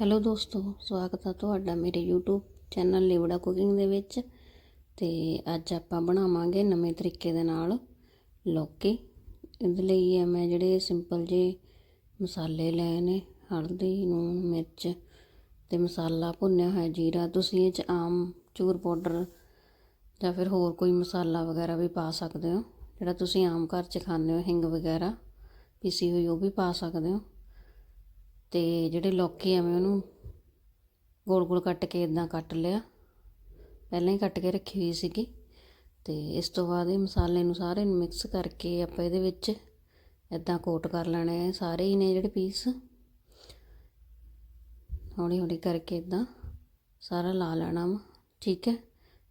Hello ਦੋਸਤੋ, ਸਵਾਗਤ ਹੈ ਤੁਹਾਡਾ ਮੇਰੇ YouTube ਚੈਨਲ ਲਿਵੜਾ ਕੁਕਿੰਗ ਦੇ ਵਿੱਚ ਤੇ ਅੱਜ ਆਪਾਂ ਬਣਾਵਾਂਗੇ ਨਵੇਂ ਤਰੀਕੇ ਦੇ ਨਾਲ ਲੌਕੀ। ਇਹਦੇ ਲਈ ਆ ਮੈਂ ਜਿਹੜੇ ਸਿੰਪਲ ਜੇ ਮਸਾਲੇ ਲਏ ਨੇ, ਹਲਦੀ ਨੂਣ ਮਿਰਚ ਤੇ ਮਸਾਲਾ ਭੁੰਨਿਆ ਹੋਇਆ ਜੀਰਾ, ਤੁਸੀਂ ਇਹ ਚ ਆਮ ਚੂਰ ਪਾਊਡਰ ਜਾਂ ਫਿਰ ਹੋਰ ਕੋਈ ਮਸਾਲਾ ਵਗੈਰਾ ਵੀ ਪਾ ਸਕਦੇ ਹੋ। ਜਿਹੜਾ ਤੁਸੀਂ ਆਮ ਘਰ 'ਚ ਖਾਂਦੇ ਹੋ, ਹਿੰਗ ਵਗੈਰਾ, ਪੀਸੀ ਹੋਈ ਉਹ ਵੀ ਪਾ ਸਕਦੇ ਹੋ। ਤੇ ਜਿਹੜੇ ਲੌਕੀ ਐਵੇਂ ਉਹਨੂੰ ਗੋਲ ਗੋਲ ਕੱਟ ਕੇ ਇਦਾਂ ਕੱਟ ਲਿਆ। ਪਹਿਲਾਂ ਹੀ ਕੱਟ ਕੇ ਰੱਖੀ ਹੋਈ ਸੀਗੀ। ਤੇ ਇਸ ਤੋਂ ਬਾਅਦ ਇਹ ਮਸਾਲੇ ਨੂੰ ਸਾਰੇ ਨੂੰ ਮਿਕਸ ਕਰਕੇ ਆਪਾਂ ਇਹਦੇ ਵਿੱਚ ਇਦਾਂ ਕੋਟ ਕਰ ਲੈਣੇ ਆ। ਸਾਰੇ ਹੀ ਨੇ ਜਿਹੜੇ ਪੀਸ ਹੌਲੀ ਹੌਲੀ ਕਰਕੇ ਇਦਾਂ ਸਾਰਾ ਲਾ ਲੈਣਾ ਵਾ। ਠੀਕ ਹੈ?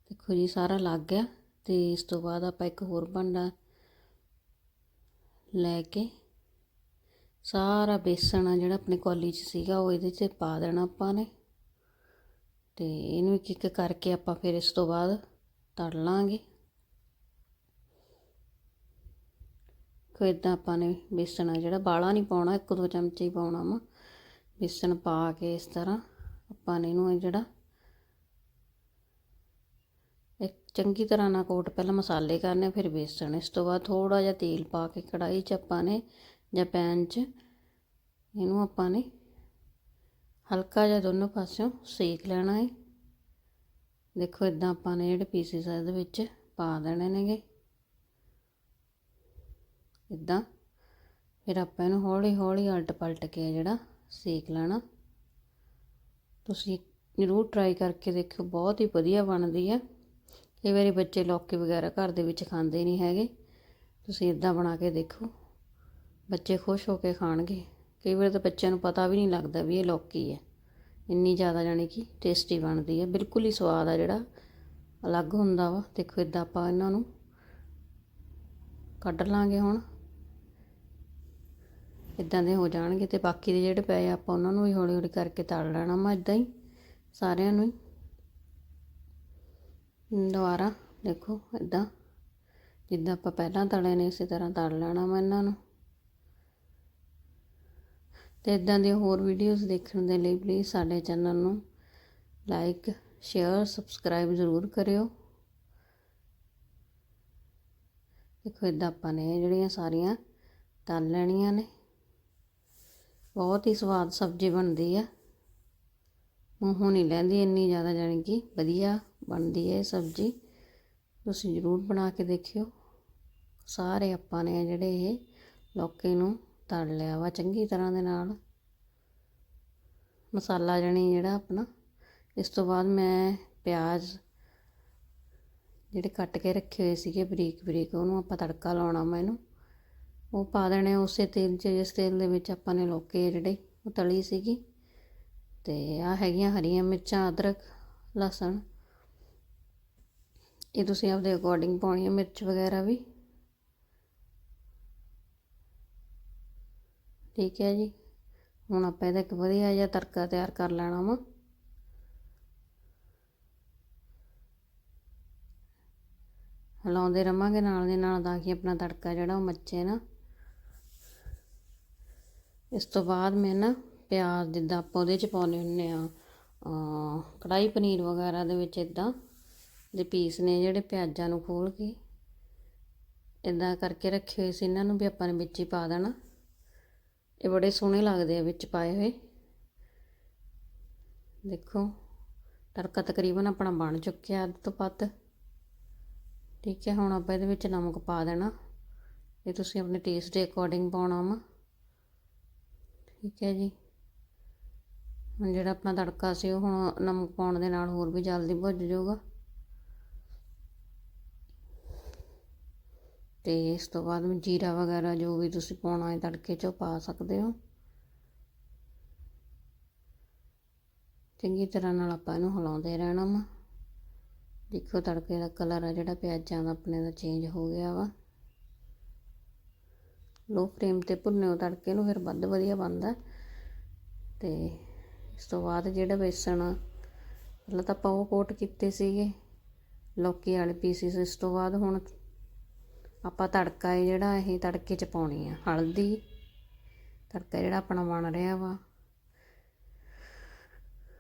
ਦੇਖੋ ਜੀ, ਸਾਰਾ ਲੱਗ ਗਿਆ। ਤੇ ਇਸ ਤੋਂ ਬਾਅਦ ਆਪਾਂ ਇੱਕ ਹੋਰ ਭਾਂਡਾ ਲੈ ਕੇ ਸਾਰਾ ਬੇਸਣ ਆ ਜਿਹੜਾ ਆਪਣੇ ਕੋਲੀ 'ਚ ਸੀਗਾ, ਉਹ ਇਹਦੇ 'ਚ ਪਾ ਦੇਣਾ ਆਪਾਂ ਨੇ। ਤੇ ਇਹਨੂੰ ਇੱਕ ਇੱਕ ਕਰਕੇ ਆਪਾਂ ਫਿਰ ਇਸ ਤੋਂ ਬਾਅਦ ਤੜ ਲਾਂਗੇ। ਕੋਈ ਇਦਾਂ ਆਪਾਂ ਨੇ ਬੇਸਣ ਆ ਜਿਹੜਾ ਬਾਲਾ ਨਹੀਂ ਪਾਉਣਾ, ਇੱਕ ਦੋ ਚਮਚੇ ਹੀ ਪਾਉਣਾ ਵਾ। ਬੇਸਣ ਪਾ ਕੇ ਇਸ ਤਰ੍ਹਾਂ ਆਪਾਂ ਨੇ ਇਹਨੂੰ ਜਿਹੜਾ ਇੱਕ ਚੰਗੀ ਤਰ੍ਹਾਂ ਨਾਲ ਕੋਟ ਪਹਿਲਾਂ ਮਸਾਲੇ ਕਰਨੇ ਫਿਰ ਬੇਸਣ। ਇਸ ਤੋਂ ਬਾਅਦ ਥੋੜਾ ਜਿਹਾ ਤੇਲ ਪਾ ਕੇ ਕੜਾਈ 'ਚ ਆਪਾਂ ਨੇ ਜਾਂ ਪੈਨ 'ਚ, ਇਹਨੂੰ ਆਪਾਂ ਨੇ ਹਲਕਾ ਜਿਹਾ ਦੋਨੋਂ ਪਾਸਿਓਂ ਸੇਕ ਲੈਣਾ ਹੈ ਦੇਖੋ ਇਦਾਂ ਆਪਾਂ ਨੇ ਜਿਹੜੇ ਪੀਸਿਸ ਇਹਦੇ ਵਿੱਚ ਪਾ ਦੇਣੇ ਨੇਗੇ। ਇਦਾਂ ਫਿਰ ਆਪਾਂ ਇਹਨੂੰ ਹੌਲੀ ਹੌਲੀ ਅਲਟ ਪਲਟ ਕੇ ਜਿਹੜਾ ਸੇਕ ਲੈਣਾ। ਤੁਸੀਂ ਜ਼ਰੂਰ ਟਰਾਈ ਕਰਕੇ ਦੇਖਿਓ, ਬਹੁਤ ਹੀ ਵਧੀਆ ਬਣਦੀ ਹੈ ਕਈ ਵਾਰੀ ਬੱਚੇ ਲੌਕੀ ਵਗੈਰਾ ਘਰ ਦੇ ਵਿੱਚ ਖਾਂਦੇ ਨਹੀਂ ਹੈਗੇ। ਤੁਸੀਂ ਇਦਾਂ ਬਣਾ ਕੇ ਦੇਖੋ। ਬੱਚੇ ਖੁਸ਼ ਹੋ ਕੇ ਖਾਣਗੇ। ਕਈ ਵਾਰ ਤਾਂ ਬੱਚਿਆਂ ਨੂੰ ਪਤਾ ਵੀ ਨਹੀਂ ਲੱਗਦਾ ਵੀ ਇਹ ਲੌਕੀ ਹੈ। ਇੰਨੀ ਜ਼ਿਆਦਾ ਜਾਣੀ ਕਿ ਟੇਸਟੀ ਬਣਦੀ ਹੈ। ਬਿਲਕੁਲ ਹੀ ਸਵਾਦ ਆ ਜਿਹੜਾ। ਅਲੱਗ ਹੁੰਦਾ ਵਾ। ਦੇਖੋ ਇਦਾਂ ਆਪਾਂ ਇਹਨਾਂ ਨੂੰ ਕੱਢ ਲਾਂਗੇ ਹੁਣ। ਇਦਾਂ ਦੇ ਹੋ ਜਾਣਗੇ ਤੇ ਬਾਕੀ ਦੇ ਜਿਹੜੇ ਪਏ ਆਪਾਂ ਉਹਨਾਂ ਨੂੰ ਵੀ ਹੌਲੀ ਹੌਲੀ ਕਰਕੇ ਤਲ ਲੈਣਾ ਵਾ ਇਦਾਂ ਹੀ। ਸਾਰਿਆਂ ਨੂੰ ਹੀ। ਦੁਬਾਰਾ ਦੇਖੋ ਇਦਾਂ। ਜਿੱਦਾਂ ਆਪਾਂ ਪਹਿਲਾਂ ਤਲੇ ਨੇ, ਇਸੇ ਤਰ੍ਹਾਂ ਤਲ ਲੈਣਾ ਵਾ ਇਹਨਾਂ ਨੂੰ। ਤੇ ਇਦਾਂ ਦੀਆਂ ਹੋਰ ਵੀਡੀਓਜ਼ ਦੇਖਣ ਦੇ ਲਈ ਪਲੀਜ਼ ਸਾਡੇ ਚੈਨਲ ਨੂੰ ਲਾਈਕ ਸ਼ੇਅਰ ਸਬਸਕ੍ਰਾਈਬ ਜ਼ਰੂਰ ਕਰਿਓ। ਦੇਖੋ ਇਦਾਂ ਆਪਾਂ ਨੇ ਜਿਹੜੀਆਂ ਸਾਰੀਆਂ ਤਲ ਲੈਣੀਆਂ ਨੇ। ਬਹੁਤ ਹੀ ਸਵਾਦ ਸਬਜ਼ੀ ਬਣਦੀ ਆ। ਮੂੰਹੋਂ ਨਹੀਂ ਲੈਂਦੀ ਇੰਨੀ ਜ਼ਿਆਦਾ, ਜਾਣੀ ਕਿ ਵਧੀਆ ਬਣਦੀ ਹੈ ਇਹ ਸਬਜ਼ੀ। ਤੁਸੀਂ ਜ਼ਰੂਰ ਬਣਾ ਕੇ ਦੇਖਿਓ। ਸਾਰੇ ਆਪਾਂ ਨੇ ਜਿਹੜੇ ਇਹ ਲੌਕੀ ਨੂੰ ਤਲ ਲਿਆ ਵਾ ਚੰਗੀ ਤਰ੍ਹਾਂ ਦੇ ਨਾਲ। ਮਸਾਲਾ ਜਣੀ ਜਿਹੜਾ ਆਪਣਾ, ਇਸ ਤੋਂ ਬਾਅਦ ਮੈਂ ਪਿਆਜ਼ ਜਿਹੜੇ ਕੱਟ ਕੇ ਰੱਖੇ ਹੋਏ ਸੀਗੇ ਬਰੀਕ ਬਰੀਕ, ਉਹਨੂੰ ਆਪਾਂ ਤੜਕਾ ਲਾਉਣਾ ਵਾ ਇਹਨੂੰ। ਉਹ ਪਾ ਦੇਣੇ ਉਸੇ ਤੇਲ 'ਚ, ਜਿਸ ਤੇਲ ਦੇ ਵਿੱਚ ਆਪਾਂ ਨੇ ਲੋਕੇ ਜਿਹੜੇ ਉਹ ਤਲੀ ਸੀਗੀ। ਤੇ ਆ ਹੈਗੀਆਂ ਹਰੀਆਂ ਮਿਰਚਾਂ, ਅਦਰਕ, ਲਸਣ। ਇਹ ਤੁਸੀਂ ਆਪਦੇ ਅਕੋਰਡਿੰਗ ਪਾਉਣੀ ਹੈ ਮਿਰਚ ਵਗੈਰਾ ਵੀ। ਠੀਕ ਹੈ ਜੀ। ਹੁਣ ਆਪਾਂ ਇਹਦਾ ਇੱਕ ਵਧੀਆ ਜਿਹਾ ਤੜਕਾ ਤਿਆਰ ਕਰ ਲੈਣਾ ਵਾ। ਹਲਾਉਂਦੇ ਰਵਾਂਗੇ ਨਾਲ ਦੇ ਨਾਲ ਤਾਂ ਕਿ ਆਪਣਾ ਤੜਕਾ ਜਿਹੜਾ ਉਹ ਮੱਚੇ ਨਾ। ਇਸ ਤੋਂ ਬਾਅਦ ਮੈਂ ਨਾ ਪਿਆਜ਼ ਜਿੱਦਾਂ ਆਪਾਂ ਉਹਦੇ 'ਚ ਪਾਉਂਦੇ ਹੁੰਦੇ ਆ ਕੜਾਈ ਪਨੀਰ ਵਗੈਰਾ ਦੇ ਵਿੱਚ ਇਦਾਂ ਦੇ ਪੀਸ ਨੇ ਜਿਹੜੇ ਪਿਆਜ਼ਾਂ ਨੂੰ ਖੋਲ ਕੇ ਇਦਾਂ ਕਰਕੇ ਰੱਖੇ ਹੋਏ ਸੀ। ਇਹਨਾਂ ਨੂੰ ਵੀ ਆਪਾਂ ਨੇ ਵਿੱਚ ਹੀ ਪਾ ਦੇਣਾ। ਇਹ ਬੜੇ ਸੋਹਣੇ ਲੱਗਦੇ ਆ ਵਿੱਚ ਪਾਏ ਹੋਏ। ਦੇਖੋ, ਤੜਕਾ ਤਕਰੀਬਨ ਆਪਣਾ ਬਣ ਚੁੱਕਿਆ ਅੱਧ ਤੋਂ ਪੱਤ ਠੀਕ ਹੈ, ਹੁਣ ਆਪਾਂ ਇਹਦੇ ਵਿੱਚ ਨਮਕ ਪਾ ਦੇਣਾ। ਇਹ ਤੁਸੀਂ ਆਪਣੇ ਟੇਸਟ ਦੇ ਅਕੋਰਡਿੰਗ ਪਾਉਣਾ ਵਾ। ਠੀਕ ਹੈ ਜੀ। ਹੁਣ ਜਿਹੜਾ ਆਪਣਾ ਤੜਕਾ ਸੀ, ਉਹ ਹੁਣ ਨਮਕ ਪਾਉਣ ਦੇ ਨਾਲ ਹੋਰ ਵੀ ਜਲਦੀ ਭੁੱਜ ਜਾਊਗਾ। ਅਤੇ ਇਸ ਤੋਂ ਬਾਅਦ ਜੀਰਾ ਵਗੈਰਾ ਜੋ ਵੀ ਤੁਸੀਂ ਪਾਉਣਾ ਹੈ ਤੜਕੇ 'ਚ ਪਾ ਸਕਦੇ ਹੋ। ਚੰਗੀ ਤਰ੍ਹਾਂ ਨਾਲ ਆਪਾਂ ਇਹਨੂੰ ਹਿਲਾਉਂਦੇ ਰਹਿਣਾ ਵਾ। ਦੇਖੋ ਤੜਕੇ ਦਾ ਕਲਰ ਆ ਜਿਹੜਾ ਪਿਆਜ਼ਾਂ ਦਾ, ਆਪਣੇ ਦਾ ਚੇਂਜ ਹੋ ਗਿਆ ਵਾ। ਲੋ ਫਲੇਮ ਤੇ ਭੁੰਨਿਓ ਤੜਕੇ ਨੂੰ, ਫਿਰ ਵੱਧ ਵਧੀਆ ਬਣਦਾ। ਤੇ ਇਸ ਤੋਂ ਬਾਅਦ ਜਿਹੜਾ ਬੇਸਣ ਪਹਿਲਾਂ ਤਾਂ ਆਪਾਂ ਉਹ ਕੋਟ ਕੀਤੇ ਸੀਗੇ। ਲੌਕੀ ਵਾਲੇ ਪੀਸਿਸ ਇਸ ਤੋਂ ਬਾਅਦ ਹੁਣ ਆਪਾਂ ਤੜਕਾ ਹੈ ਜਿਹੜਾ ਇਹ ਤੜਕੇ 'ਚ ਪਾਉਣੀ ਆ, ਹਲਦੀ। ਤੜਕਾ ਜਿਹੜਾ ਆਪਣਾ ਬਣ ਰਿਹਾ ਵਾ।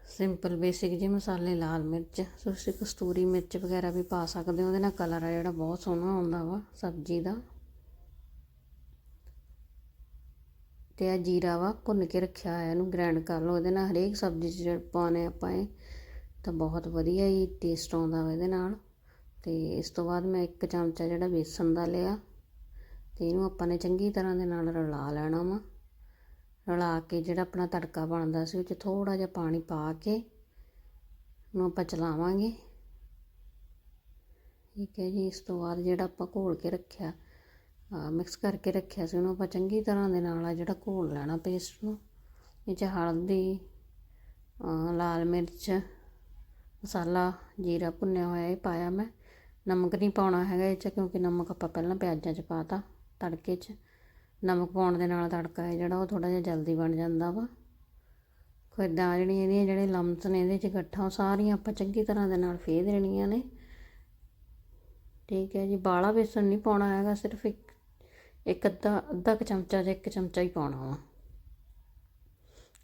ਸਿੰਪਲ ਬੇਸਿਕ ਜਿਹੇ ਮਸਾਲੇ, ਲਾਲ ਮਿਰਚ। ਤੁਸੀਂ ਕਸਤੂਰੀ ਮਿਰਚ ਵਗੈਰਾ ਵੀ ਪਾ ਸਕਦੇ ਹੋ, ਉਹਦੇ ਨਾਲ ਕਲਰ ਆ ਜਿਹੜਾ ਬਹੁਤ ਸੋਹਣਾ ਆਉਂਦਾ ਵਾ ਸਬਜ਼ੀ ਦਾ। ਤੇ ਆ ਜੀਰਾ ਵਾ, ਭੁੰਨ ਕੇ ਰੱਖਿਆ ਹੋਇਆ, ਇਹਨੂੰ ਗ੍ਰਾਈਂਡ ਕਰ ਲਓ। ਇਹਦੇ ਨਾਲ ਹਰੇਕ ਸਬਜ਼ੀ 'ਚ ਜਿਹੜਾ ਪਾਉਣੇ ਆਪਾਂ ਇਹ, ਤਾਂ ਬਹੁਤ ਵਧੀਆ ਹੀ ਟੇਸਟ ਆਉਂਦਾ ਵਾ ਇਹਦੇ ਨਾਲ। ਅਤੇ ਇਸ ਤੋਂ ਬਾਅਦ ਮੈਂ ਇੱਕ ਚਮਚਾ ਜਿਹੜਾ ਬੇਸਣ ਦਾ ਲਿਆ ਅਤੇ ਇਹਨੂੰ ਆਪਾਂ ਨੇ ਚੰਗੀ ਤਰ੍ਹਾਂ ਦੇ ਨਾਲ ਰਲਾ ਲੈਣਾ ਵਾ। ਰਲਾ ਕੇ ਜਿਹੜਾ ਆਪਣਾ ਤੜਕਾ ਬਣਦਾ ਸੀ ਉਹ 'ਚ ਥੋੜ੍ਹਾ ਜਿਹਾ ਪਾਣੀ ਪਾ ਕੇ ਨੂੰ ਆਪਾਂ ਚਲਾਵਾਂਗੇ। ਠੀਕ ਹੈ ਜੀ, ਇਸ ਤੋਂ ਬਾਅਦ ਜਿਹੜਾ ਆਪਾਂ ਘੋਲ ਕੇ ਰੱਖਿਆ ਮਿਕਸ ਕਰਕੇ ਰੱਖਿਆ ਸੀ, ਉਹਨੂੰ ਆਪਾਂ ਚੰਗੀ ਤਰ੍ਹਾਂ ਦੇ ਨਾਲ ਆ ਜਿਹੜਾ ਘੋਲ ਲੈਣਾ ਪੇਸਟ ਨੂੰ। ਇਹ 'ਚ ਹਲਦੀ ਲਾਲ ਮਿਰਚ, ਮਸਾਲਾ, ਜੀਰਾ ਭੁੰਨਿਆ ਹੋਇਆ ਇਹ ਪਾਇਆ ਮੈਂ। ਨਮਕ ਨਹੀਂ ਪਾਉਣਾ ਹੈਗਾ ਇਹ 'ਚ, ਕਿਉਂਕਿ ਨਮਕ ਆਪਾਂ ਪਹਿਲਾਂ ਪਿਆਜ਼ਾਂ 'ਚ ਪਾਤਾ ਤੜਕੇ 'ਚ। ਨਮਕ ਪਾਉਣ ਦੇ ਨਾਲ ਤੜਕਾ ਹੈ ਜਿਹੜਾ, ਉਹ ਥੋੜਾ ਜਿਹਾ ਜਲਦੀ ਬਣ ਜਾਂਦਾ ਵਾ। ਕੋਈ ਇੱਦਾਂ ਜਿਹੜੀਆਂ ਇਹਦੀਆਂ ਜਿਹੜੇ ਲੰਮਸ ਨੇ, ਇਹਦੇ 'ਚ ਇਕੱਠਾ ਉਹ ਸਾਰੀਆਂ ਆਪਾਂ ਚੰਗੀ ਤਰ੍ਹਾਂ ਦੇ ਨਾਲ ਫੇਰ ਦੇਣੀਆਂ ਨੇ। ਠੀਕ ਹੈ ਜੀ ਬਾਲਾ ਬੇਸਣ ਨਹੀਂ ਪਾਉਣਾ ਹੈਗਾ, ਸਿਰਫ ਇੱਕ ਇੱਕ ਅੱਧਾ ਅੱਧਾ ਕੁ ਚਮਚਾ ਜਾਂ ਇੱਕ ਚਮਚਾ ਹੀ ਪਾਉਣਾ ਵਾ।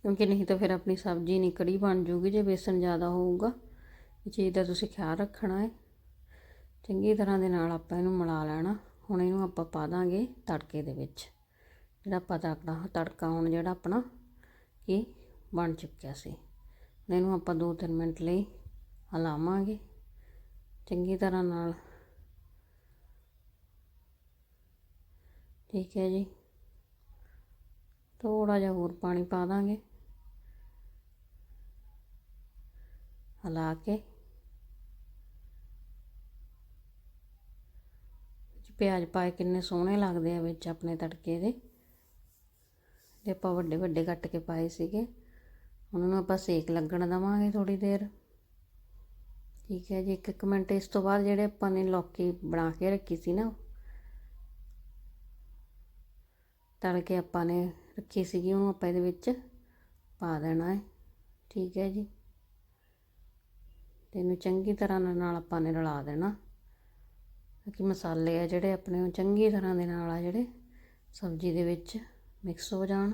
ਕਿਉਂਕਿ ਨਹੀਂ ਤਾਂ ਫਿਰ ਆਪਣੀ ਸਬਜ਼ੀ ਨਹੀਂ ਕੜੀ ਬਣ ਜੂਗੀ, ਜੇ ਬੇਸਣ ਜ਼ਿਆਦਾ ਹੋਊਗਾ। ਇਹ ਚੀਜ਼ ਦਾ ਤੁਸੀਂ ਖਿਆਲ ਰੱਖਣਾ ਹੈ। ਚੰਗੀ ਤਰ੍ਹਾਂ ਦੇ ਨਾਲ ਆਪਾਂ ਇਹਨੂੰ ਮਿਲਾ ਲੈਣਾ। ਹੁਣ ਇਹਨੂੰ ਆਪਾਂ ਪਾ ਦਾਂਗੇ ਤੜਕੇ ਦੇ ਵਿੱਚ। ਜਿਹੜਾ ਆਪਾਂ ਤੜਕਾ ਤੜਕਾ ਹੁਣ ਜਿਹੜਾ ਆਪਣਾ ਕੀ ਬਣ ਚੁੱਕਿਆ ਸੀ। ਇਹਨੂੰ ਆਪਾਂ 2-3 ਮਿੰਟ ਲਈ ਹਲਾਵਾਂਗੇ। ਚੰਗੀ ਤਰ੍ਹਾਂ ਨਾਲ। ਠੀਕ ਹੈ ਜੀ। ਥੋੜਾ ਜਿਹਾ ਹੋਰ ਪਾਣੀ ਪਾ ਦਾਂਗੇ। ਹਲਾ ਕੇ। ਪਿਆਜ਼ ਪਾਏ ਕਿੰਨੇ ਸੋਹਣੇ ਲੱਗਦੇ ਆ ਵਿੱਚ ਆਪਣੇ ਤੜਕੇ ਦੇ। ਤੇ ਆਪਾਂ ਵੱਡੇ ਵੱਡੇ ਕੱਟ ਕੇ ਪਾਏ ਸੀਗੇ, ਉਹਨਾਂ ਨੂੰ ਆਪਾਂ ਸੇਕ ਲੱਗਣ ਦਵਾਂਗੇ ਥੋੜੀ ਦੇਰ। ਠੀਕ ਹੈ ਜੀ, ਇੱਕ ਇੱਕ ਮਿੰਟ ਇਸ ਤੋਂ ਬਾਅਦ ਜਿਹੜੇ ਆਪਾਂ ਨੇ ਲੌਕੀ ਬਣਾ ਕੇ ਰੱਖੀ ਸੀ ਨਾ ਤਲ ਕੇ ਆਪਾਂ ਨੇ ਰੱਖੀ ਸੀਗੀ, ਉਹਨੂੰ ਆਪਾਂ ਇਹਦੇ ਵਿੱਚ ਪਾ ਦੇਣਾ ਹੈ। ਠੀਕ ਹੈ ਜੀ। ਤੇ ਇਹਨੂੰ ਚੰਗੀ ਤਰ੍ਹਾਂ ਨਾਲ ਆਪਾਂ ਨੇ ਰਲਾ ਦੇਣਾ। ਕਿ ਮਸਾਲੇ ਆ ਜਿਹੜੇ ਆਪਣੇ ਉਹ ਚੰਗੀ ਤਰ੍ਹਾਂ ਦੇ ਨਾਲ ਆ ਜਿਹੜੇ ਸਬਜ਼ੀ ਦੇ ਵਿੱਚ ਮਿਕਸ ਹੋ ਜਾਣ।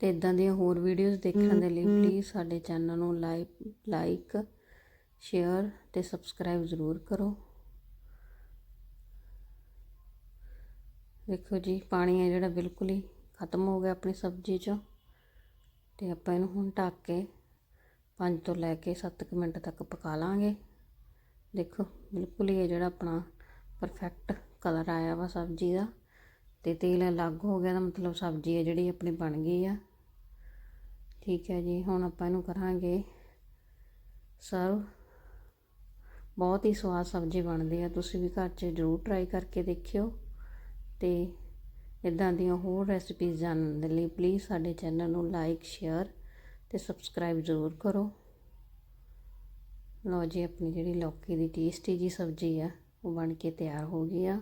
ਤੇ ਇਦਾਂ ਦੀਆਂ ਹੋਰ ਵੀਡੀਓਜ਼ ਦੇਖਣ ਦੇ ਲਈ ਪਲੀਜ਼ ਸਾਡੇ ਚੈਨਲ ਨੂੰ ਲਾਈਕ ਲਾਈਕ ਸ਼ੇਅਰ ਤੇ ਸਬਸਕ੍ਰਾਈਬ ਜ਼ਰੂਰ ਕਰੋ। ਦੇਖੋ ਜੀ ਪਾਣੀ ਹੈ ਜਿਹੜਾ ਬਿਲਕੁਲ ਹੀ ਖਤਮ ਹੋ ਗਿਆ ਆਪਣੀ ਸਬਜ਼ੀ 'ਚੋਂ ਤੇ ਆਪਾਂ ਇਹਨੂੰ ਹੁਣ ਢੱਕ ਕੇ 5 ਤੋਂ ਲੈ ਕੇ 7 ਮਿੰਟ ਤੱਕ ਪਕਾ ਲਾਂਗੇ। ਦੇਖੋ, ਬਿਲਕੁਲ ਹੀ ਇਹ ਜਿਹੜਾ ਆਪਣਾ ਪਰਫੈਕਟ ਕਲਰ ਆਇਆ ਵਾ ਸਬਜ਼ੀ ਦਾ ਤੇ ਤੇਲ ਅਲੱਗ ਹੋ ਗਿਆ ਦਾ ਮਤਲਬ ਸਬਜ਼ੀ ਹੈ ਜਿਹੜੀ ਆਪਣੀ ਬਣ ਗਈ ਆ। ਠੀਕ ਹੈ ਜੀ, ਹੁਣ ਆਪਾਂ ਇਹਨੂੰ ਕਰਾਂਗੇ ਸਰਵ ਬਹੁਤ ਹੀ ਸਵਾਦ ਸਬਜ਼ੀ ਬਣਦੀ ਆ, ਤੁਸੀਂ ਵੀ ਘਰ 'ਚ ਜ਼ਰੂਰ ਟਰਾਈ ਕਰਕੇ ਦੇਖਿਓ ਤੇ ਇਦਾਂ ਦੀਆਂ ਹੋਰ ਰੈਸਪੀਜ਼ ਜਾਣਨ ਦੇ ਲਈ ਪਲੀਜ਼ ਸਾਡੇ ਚੈਨਲ ਨੂੰ ਲਾਈਕ ਸ਼ੇਅਰ ਤੇ ਸਬਸਕ੍ਰਾਈਬ ਜ਼ਰੂਰ ਕਰੋ। ਲਓ ਜੀ, ਆਪਣੀ ਜਿਹੜੀ ਲੌਕੀ ਦੀ ਟੇਸਟੀ ਜੀ ਸਬਜ਼ੀ ਆ, ਉਹ ਬਣ ਕੇ ਤਿਆਰ ਹੋ ਗਈ ਆ।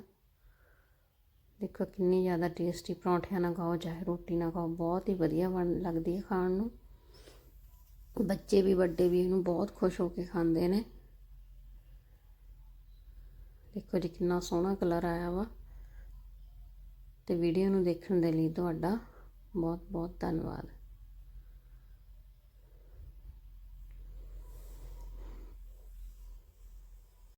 ਦੇਖੋ, ਕਿੰਨੀ ਜ਼ਿਆਦਾ ਟੇਸਟੀ ਪਰੌਂਠਿਆਂ ਨਾਲ ਖਾਓ, ਚਾਹੇ ਰੋਟੀ ਨਾਲ ਖਾਓ, ਬਹੁਤ ਹੀ ਵਧੀਆ ਬਣ, ਲੱਗਦੀ ਹੈ ਖਾਣ ਨੂੰ। ਬੱਚੇ ਵੀ, ਵੱਡੇ ਵੀ ਇਹਨੂੰ ਬਹੁਤ ਖੁਸ਼ ਹੋ ਕੇ ਖਾਂਦੇ ਨੇ। ਦੇਖੋ ਜੀ, ਕਿੰਨਾ ਸੋਹਣਾ ਕਲਰ ਆਇਆ ਵਾ। ਤੇ ਵੀਡੀਓ ਨੂੰ ਦੇਖਣ ਦੇ ਲਈ ਤੁਹਾਡਾ ਬਹੁਤ ਬਹੁਤ ਧੰਨਵਾਦ।